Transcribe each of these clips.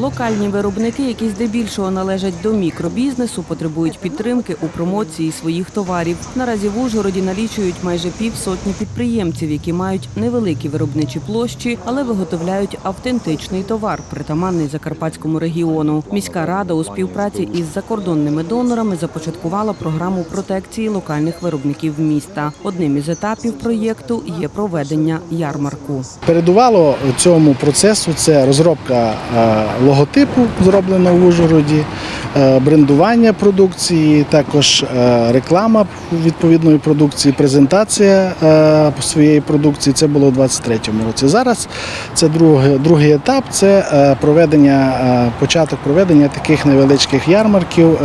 Локальні виробники, які здебільшого належать до мікробізнесу, потребують підтримки у промоції своїх товарів. Наразі в Ужгороді налічують майже півсотні підприємців, які мають невеликі виробничі площі, але виготовляють автентичний товар, притаманний закарпатському регіону. Міська рада у співпраці із закордонними донорами започаткувала програму протекції локальних виробників міста. Одним із етапів проєкту є проведення ярмарку. Передувало цьому процесу це розробка е, логотипу, зроблена в Ужгороді, е, брендування продукції, також е, реклама відповідної продукції, презентація е, своєї продукції. Це було у 2023 році. Зараз це другий, другий етап. Це проведення, початок проведення таких невеличких ярмарків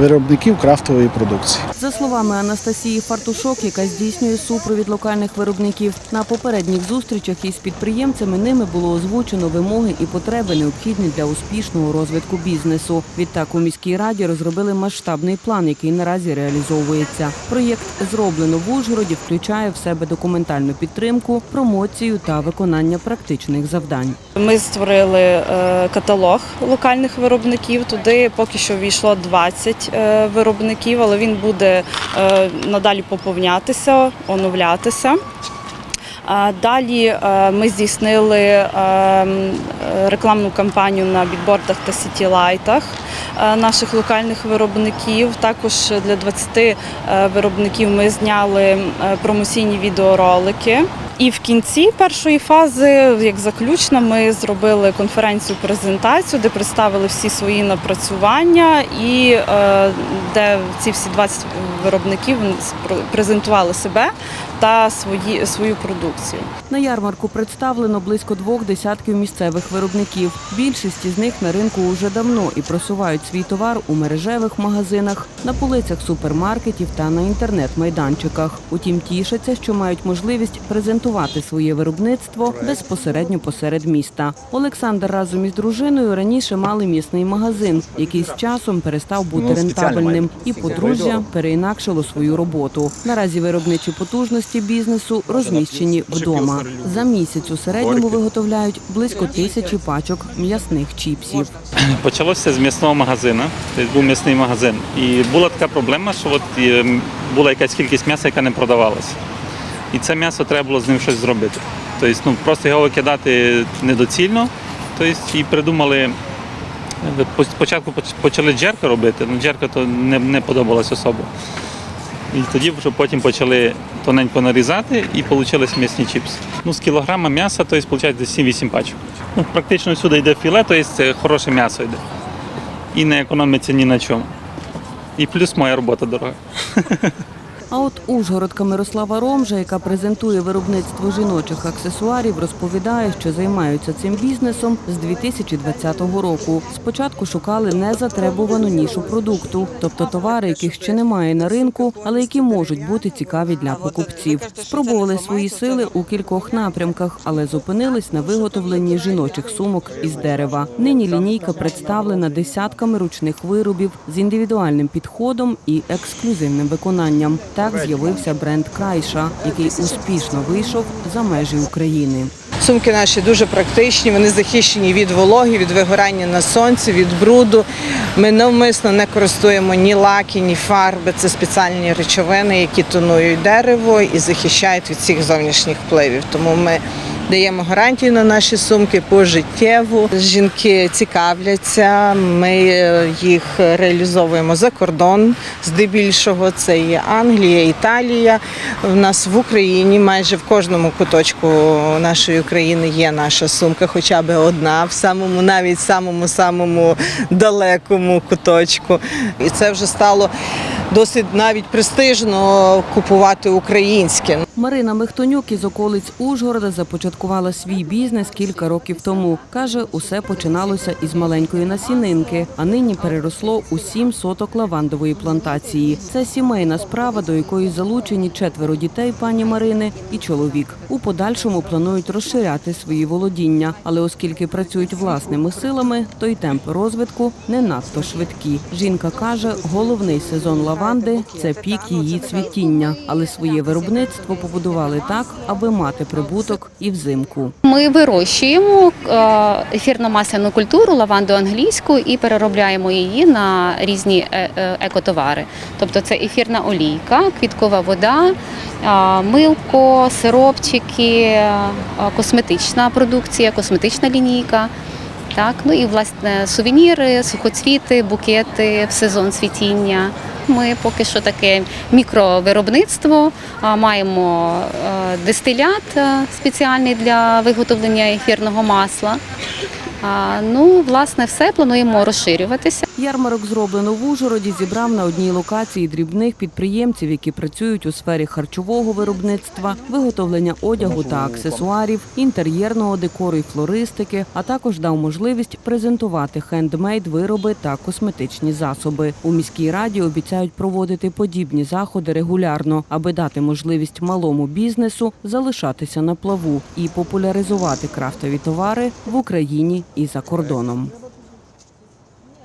виробників крафтової продукції. За словами Анастасії Фартушок, яка здійснює супровід локальних виробників, на попередніх зустрічах із підприємцями ними було озвучено вимоги і потреби, необхідні для успішного розвитку бізнесу. Відтак у міській раді розробили масштабний план, який наразі реалізовується. Проєкт зроблено в Ужгороді, включає в себе документальну підтримку, промоцію та виконання практичних завдань. Ми створили е, каталог локальних виробників. Туди поки що війшло 20 е, виробників, але він буде е, надалі поповнятися, оновлятися. Далі е, ми здійснили е, рекламну кампанію на бікбордах та сітілайтах е, наших локальних виробників. Також для 20 е, виробників ми зняли промоційні відеоролики. І в кінці першої фази, як заключна, ми зробили конференцію презентацію, де представили всі свої напрацювання, і де ці всі 20 виробників презентували себе та свої, свою продукцію. На ярмарку представлено близько двох десятків місцевих виробників. Більшість із них на ринку уже давно і просувають свій товар у мережевих магазинах, на полицях супермаркетів та на інтернет-майданчиках. Утім, тішаться, що мають можливість презентувати своє виробництво безпосередньо посеред міста. Олександр разом із дружиною раніше мали місний магазин, який з часом перестав бути рентабельним, і подружжя переінакшило свою роботу. Наразі виробничі потужності бізнесу розміщені вдома. За місяць у середньому виготовляють близько тисячі пачок м'ясних чіпсів. Почалося з м'ясного магазину, тобто був м'ясний магазин. І була така проблема, що от е, була якась кількість м'яса, яка не продавалася. І це м'ясо треба було з ним щось зробити. Тобто, ну, просто його викидати недоцільно. Тобто, і придумали, спочатку почали джерка робити, але джерка то не, не подобалась особо. І тоді вже потім почали тоненько нарізати і вийшли м'ясні чіпси. Ну, з кілограма м'яса, тобто, виходить десь 7-8 пачок. Ну, практично всюди йде філе, тобто це хороше м'ясо йде. І не економиться ні на чому. І плюс моя робота дорога. А от Ужгородка Мирослава Ромжа, яка презентує виробництво жіночих аксесуарів, розповідає, що займаються цим бізнесом з 2020 року. Спочатку шукали незатребувану нішу продукту, тобто товари, яких ще немає на ринку, але які можуть бути цікаві для покупців. Спробували свої сили у кількох напрямках, але зупинились на виготовленні жіночих сумок із дерева. Нині лінійка представлена десятками ручних виробів з індивідуальним підходом і ексклюзивним виконанням. Так з'явився бренд Крайша, який успішно вийшов за межі України. Сумки наші дуже практичні, вони захищені від вологи, від вигорання на сонці, від бруду. Ми навмисно не користуємо ні лаки, ні фарби. Це спеціальні речовини, які тонують дерево і захищають від всіх зовнішніх впливів. Тому ми даємо гарантію на наші сумки пожиттєву. Жінки цікавляться. Ми е, їх реалізовуємо за кордон. Здебільшого це є Англія, Італія. В нас в Україні майже в кожному куточку нашої країни є наша сумка, хоча б одна, в самому навіть самому самому далекому куточку. І це вже стало досить навіть престижно купувати українське. Марина Мехтонюк із околиць Ужгорода започаткувала свій бізнес кілька років тому. Каже, усе починалося із маленької насінинки, а нині переросло у сім соток лавандової плантації. Це сімейна справа, до якої залучені четверо дітей пані Марини і чоловік. У подальшому планують розширяти свої володіння, але оскільки працюють власними силами, то й темп розвитку не надто швидкі. Жінка каже, головний сезон лаванди це пік її цвітіння, але своє виробництво побудували так, аби мати прибуток і взимку. Ми вирощуємо е, ефірно-масляну культуру, лаванду англійську і переробляємо її на різні е, е, екотовари. Тобто це ефірна олійка, квіткова вода, милко, сиропчики, косметична продукція, косметична лінійка. Так, ну і власне сувеніри, сухоцвіти, букети в сезон цвітіння. Ми поки що таке мікровиробництво. Маємо е, дистилят е, спеціальний для виготовлення ефірного масла. Ну, власне, все плануємо розширюватися. Ярмарок зроблено в Ужгороді зібрав на одній локації дрібних підприємців, які працюють у сфері харчового виробництва, виготовлення одягу та аксесуарів, інтер'єрного декору і флористики, а також дав можливість презентувати хендмейд вироби та косметичні засоби. У міській раді обіцяють проводити подібні заходи регулярно, аби дати можливість малому бізнесу залишатися на плаву і популяризувати крафтові товари в Україні і за кордоном.